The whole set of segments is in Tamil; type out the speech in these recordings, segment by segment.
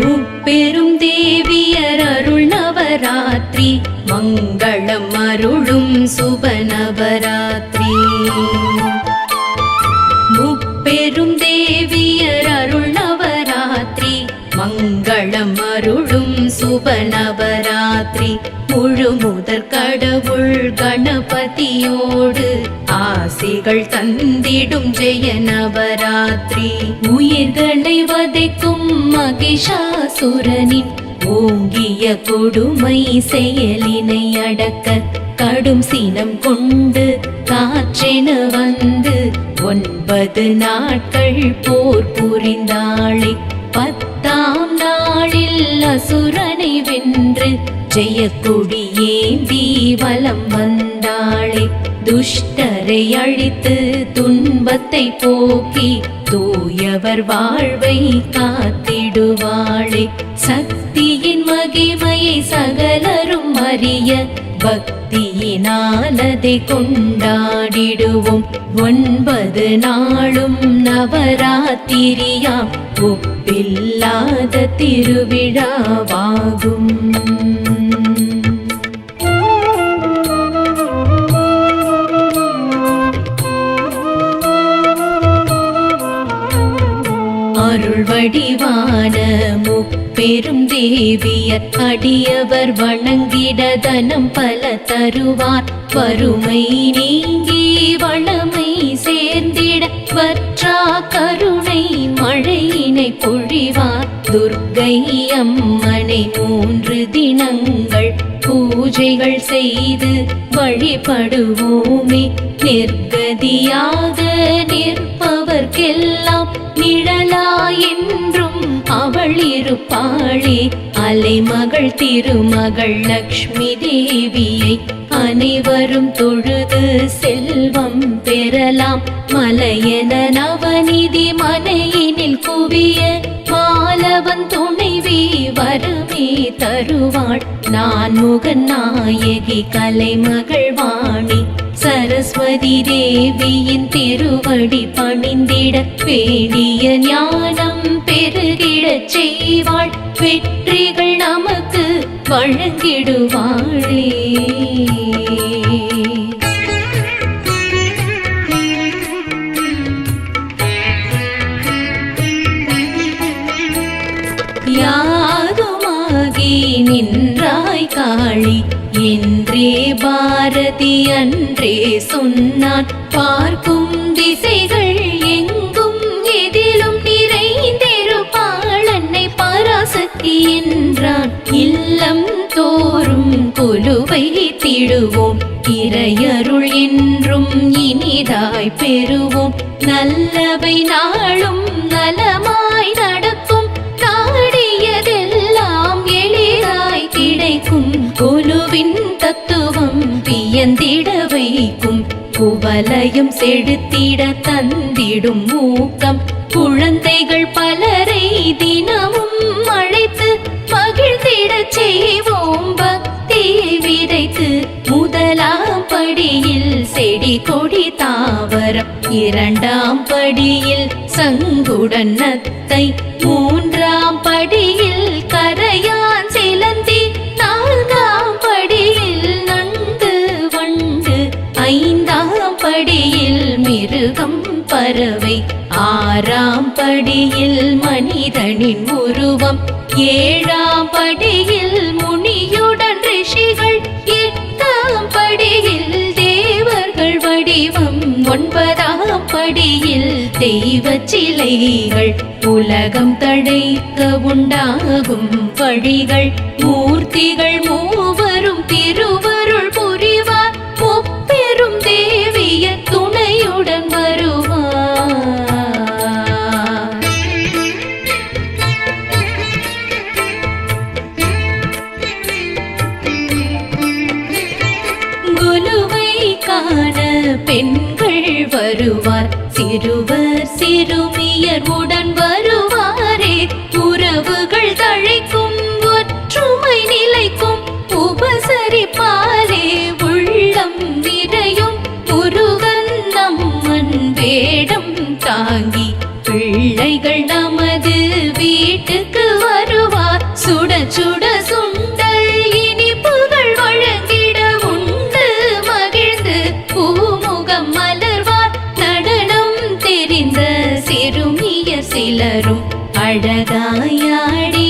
முப்பெரும் தேவியர் அருள் நவராத்திரி மங்களம் அருளும் சுப நவராத்திரி முப்பெரும் தேவியர் ராத்திரி முழு முதற் கடவுள் கணபதியோடு ஆசைகள் தந்திடும் ஜெய நவராத்திரி. உயிர்களை வதைக்கும் மகிஷாசுரனின் ஓங்கிய கொடுமை செயலினை அடக்க கடும் சினம் கொண்டு காற்றென வந்து ஒன்பது நாட்கள் போர் புரிந்தாளே. பத்தாம் நாளில் அசுரனை வென்று ஜெயக்கொடி ஏந்தி வலம் வந்தாளே துஷ்டரை அழித்து துன்பத்தை போக்கி தூயவர் வாழ்வை காத்திடுவாளே. சக்தியின் மகிமையை சகலரும் அறிய பக்தியினால் கொண்டாடிடுவோம். ஒன்பது நாளும் நவராத்திரியாம் ஒப்பில்லாத திருவிழாவாகும். அருள் வடிவான முப்பெரும் தேவியர் அடியவர் வணங்கிட தனம் பல தருவார். வறுமை நீங்கி வளமை சேர்ந்திட வற்றா கருணை மழையினை பொழிவார். துர்கை அம்மனை மூன்று தினங்கள் பூஜைகள் செய்து வழிபடுவோமே. நிர்கதியாக நிற்ப அவர்க்கெல்லாம் நிழலாயின்றும் அவள் இருப்பாளே. அலைமகள் திருமகள் லக்ஷ்மி தேவியை அனைவரும் தொழுது செல்வம் பெறலாம். மலையன நவநிதி மனையினில் குவிய மாலவன் துணைவி வரமே தருவாள். நான் முகநாயகி கலைமகள் வாணி சரஸ்வதி தேவியின் திருவடி பணிந்திட வேண்டிய ஞானம் பெருகிடச் செய்வாள். வெற்றிகள் நமக்கு வழங்கிடுவாளே. யாதுமாகி நின்றாய் காளி. என்றே பாரதி அன்றே சொன்னான். பார்க்கும் திசைகள் எங்கும் எதிலும் நிறைந்திருப்பாள் அன்னை பராசக்தி என்றான். இல்லம் தோறும் கொலுவை திடுவோம். இறையருள் என்றும் இனிதாய் பெறுவோம். நல்லவை நாளும் நலமா வியந்திட வைக்கும் குவலயம் செழுத்திட தந்திடும் ஊக்கம். குழந்தைகள் பலரை தினமும் அழைத்து மகிழ்ந்திடச் செய்வோம். பக்தியை விதைத்து முதலாம் படியில் செடி கொடி தாவரம். இரண்டாம் படியில் சங்குடன் நத்தை. மூன்றாம் படியில் ஆறாம் படியில் மனிதனின் உருவம் ஏழாம் படியில் முனியுடன் ரிஷிகள் எட்டாம் படியில் தேவர்கள் வடிவம் ஒன்பதாம் படியில் தெய்வ சிலைகள். உலகம் தழைக்க உண்டாகும் வழிகள் மூர்த்திகள் மூவரும் திருவருள் பெண்கள் வருவார் சிறுவர் சிறுமியர் உடன் வருவாரே. உறவுகள் தழைக்கும் ஒற்றுமை நிலைக்கும் உபசரிப்பாரே. உள்ளம் நிறையும் முருகன் நம்மன் வேடம் தாங்கி சிலரும் அழகாயாடி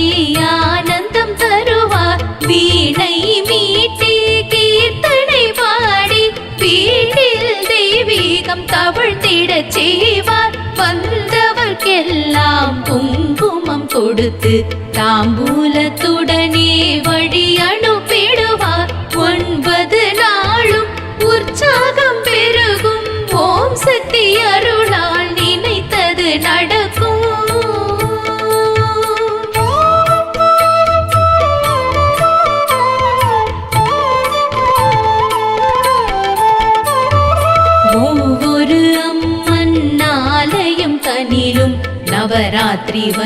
ஆனந்தம் தருவார். வீணை மீட்டி கீர்த்தனை பாடி வீட்டில் தெய்வீகம் தவழ்ந்திடச் செய்வார். வந்தவர்க்கெல்லாம் குங்குமம் கொடுத்து தாம்பூலத்து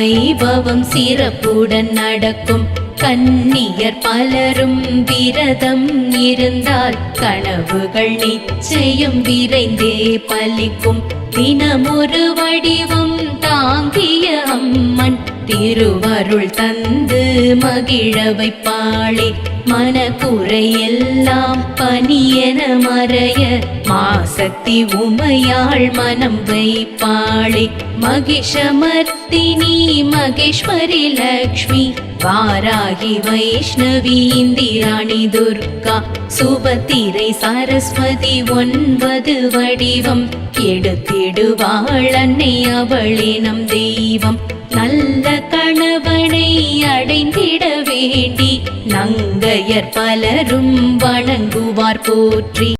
வைபவம் சிறப்புடன் நடக்கும். கன்னியர் பலரும் விரதம் இருந்தால் கனவுகள் நிச்சயம் விரைந்தே பலிக்கும். தினமொரு வடிவம் தாங்கி திருவருள் தந்து மகிழ வைப்பாளே மனக்குறையெல்லாம் பனியென மறைய மாசக்தி உமையாள் மனம் வைப்பாளே. மகிஷமர்த்தினி மகேஸ்வரி லக்ஷ்மி வாராகி வைஷ்ணவி இந்திராணி துர்கா சுபத்திரை சரஸ்வதி ஒன்பது வடிவம். எடுத்திடுவாள் அன்னை அவளே நம் தெய்வம். நல்ல கணவனை அடைந்திட வேண்டி நங்கையர் பலரும் வணங்குவார் போற்றி.